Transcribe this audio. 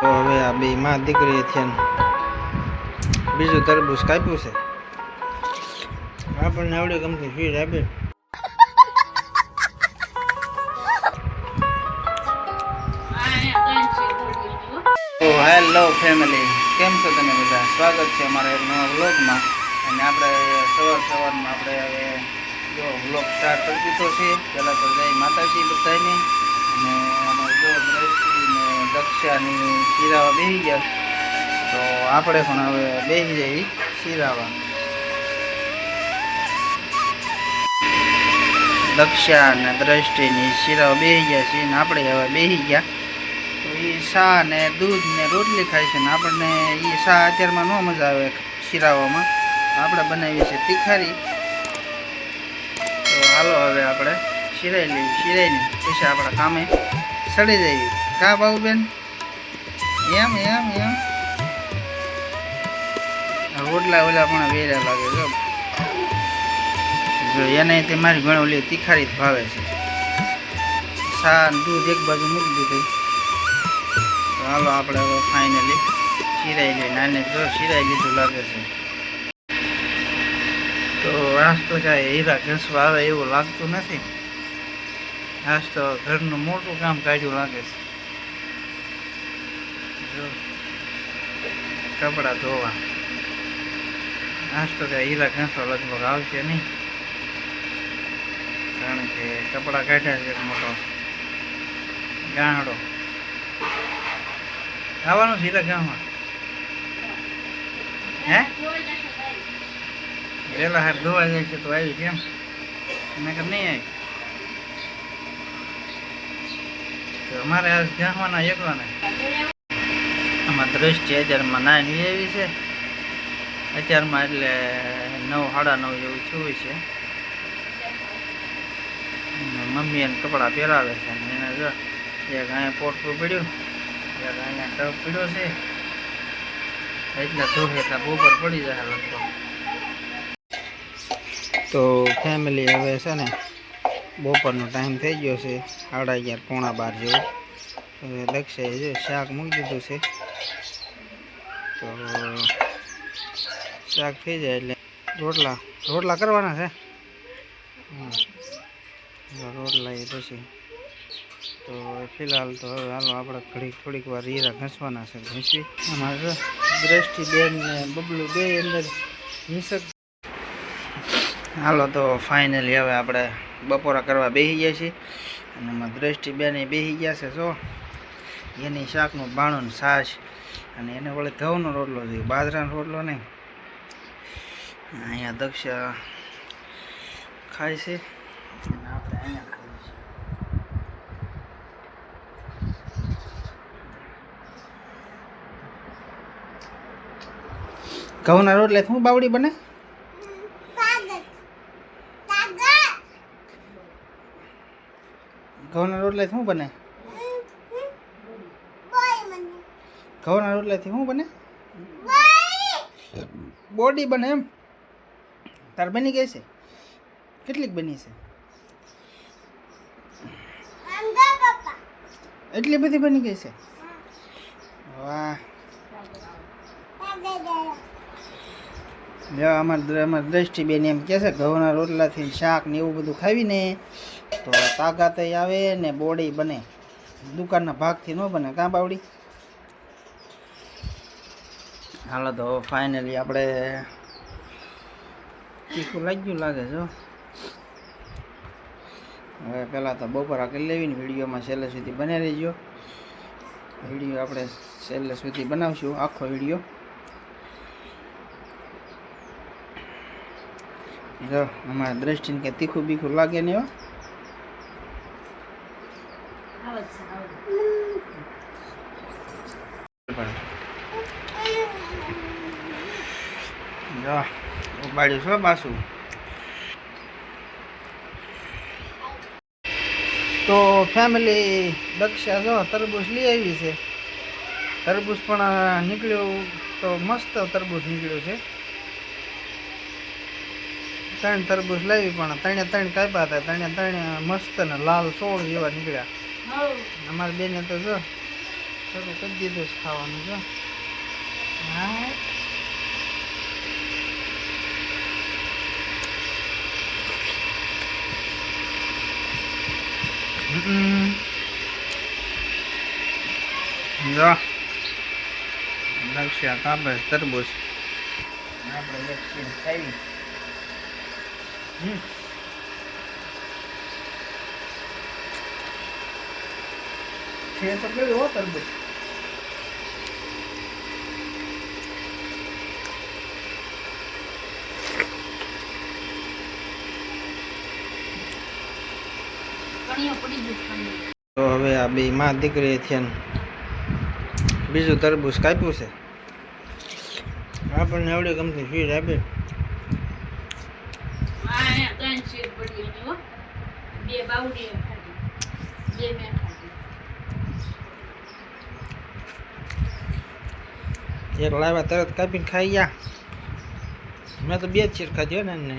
તો હવે આ બે માં દીકરી ને બીજું તરબૂચ કાપ્યું છે. આપણને આવડે ગમતી ફીડ આપે. હેલો ફેમિલી, કેમ છો તમે બધા? સ્વાગત છે અમારા એક નવા વ્લોગમાં. અને આપણે સવાર સવારમાં આપણે હવે જો વ્લોગ સ્ટાર્ટ કરી દીધો છે. પહેલાં તો જય માતાજી બધાને. અને અમારે જો દક્ષાની શિરાવા બેસી ગયા તો આપણે પણ હવે બેસી જઈ શિરાવા દક્ષા અને દ્રષ્ટિની શિરાવા બેસી ગયા છે ને આપણે હવે બેસી ગયા. તો એ શાહ ને દૂધ ને રોટલી ખાય છે ને આપણને એ શાહ અત્યારમાં ન મજા આવે શિરાવામાં. આપણે બનાવીએ છીએ તીખારી. તો હાલો હવે આપણે શિરાઈ લઈએ, શિરાઈને પછી આપણા કામે સડી જઈએ. કા બાબુબેન એમ એમ એમ. રોટલા ઓલા પણ વેરા લાગે જો જો એને તે મારી ઘણી ઓલી તીખારી જ ભાવે છે. સા દૂધ એક બાજુ મૂકી દીધું. તો હાલો આપણે હવે ફાઇનલી શિરાઈ લઈએ. નાને જો શિરાઈ લીધું લાગે છે. તો આજ તો કાંઈ હીરા ઘસવા આવે એવું લાગતું નથી. આજ તો ઘરનું મોટું કામ કાઢ્યું લાગે છે. કપડાં ધોવા. આજ તો કાંઈ હીરા ઘસવા લગભગ આવશે નહીં. કારણ કે કપડાં કાઢ્યા છે મોટો ગાંહડો ખાવાનું સીધા ગામમાં હે? વેલા હાર ધોવા જાય છે તો આવી કેમ નકર નહીં આવી. અમારે આજ ગામવાના એકલાને. આમાં દ્રષ્ટિ હજારમાં નાઈ એવી છે. અત્યારમાં એટલે નવ, સાડા નવ જેવું થયું છે. મમ્મી એને કપડાં પહેરાવે છે. અને એને જો એક અહીંયા પોટકું પડ્યું, એક અહીંયા ટપ પડ્યો છે. એટલે ધોહે ત્યાં બોપર પડી જાય લગભગ. તો ફેમિલી હવે છે ને બપોરનો ટાઈમ થઈ ગયો છે. સાડા અગિયાર, પોણા બાર જેવું. હવે લક્ષ્ય જો શાક મૂકી દીધું છે. તો શાક થઈ જાય એટલે રોટલા રોટલા કરવાના છે? રોટલા એ પછી તો ફિલહાલ તો હવે હાલો આપણે ઘડીક, થોડીક વાર હીરા ઘસવાના છે ઘસી અમારે દ્રષ્ટિ બેન ને બબલું બે અંદર ઘીસક. હાલો તો ફાઇનલી હવે આપણે બપોરા કરવા બેસી ગયા છીએ. અને એમાં દ્રષ્ટિ બેને બેસી ગયા છે, જો. એની શાકનું બાણું ને છાશ અને એને વળી ઘઉંનો રોટલો જોઈએ બાજરાનો રોટલો નહીં. અહીંયા દક્ષ ખાય છે. અને આપણે અહીંયા ખાઈએ છીએ. ઘઉંના રોટલે શું બાવડી બને? ઘઉંના રોટલે શું બને? ઘઉંના રોટલાથી શું બને? બોડી બને એમ. તાર બની ગઈ છે? કેટલીક બની છે? એટલી બધી બની ગઈ છે? વાહ. જો અમાર અમાર દ્રષ્ટિબેન એમ કહે છે, ઘઉંના રોટલાથી શાક ને એવું બધું ખાવીને તો તાકાત આવે ને બોડી બને. દુકાનના ભાગથી ન બને, કાં બાવડી? હાલો તો ફાઇનલી આપણે તીખું લાગ્યું લાગે છો હવે પહેલાં તો બપોરા કરી લેવીને વિડીયોમાં છેલ્લે સુધી બને રહીજો. વીડિયો આપણે છેલ્લે સુધી બનાવશું, આખો વીડિયો. જો, અમારા દ્રષ્ટિને કે તીખું બીખું લાગે ને હો. જો ઉબાડ્યું છો પાછું. તો ફેમિલી દક્ષા જો તરબૂચ લઈ આવી છે. તરબૂચ પણ નીકળ્યું તો મસ્ત તરબૂચ નીકળ્યું છે. ત્રણ તરબૂચ લાવી પણ ત્રણે ત્રણ કાપ્યા હતા. ત્રણે ત્રણ મસ્ત ને લાલ સોળ જેવા નીકળ્યા. અમારી બેને તો જો શરૂ કરી દીધું છે ખાવાનું જો હા હમ. જો. લક્ષ્ય કાપે તરબૂચ. આપણે સીન ખાવી હમ. છે તો કેવું હો તરબૂચ કણીઓ પડી ગઈ કણીઓ. તો હવે આ બે માં દીકરી થયા ને બીજું તરબૂચ કાપ્યું છે આપણને એવડી ગમતી ફીડ આપી આ અહીંયા ત્રણ શેર પડી એની હો. બે બાવડીઓ ખાધી. બે મેં ખાધી. એક લાવ્યા તરત કાપીને ખાઈ ગયા મેં તો બે જ ચીર ખાધી હો ને એને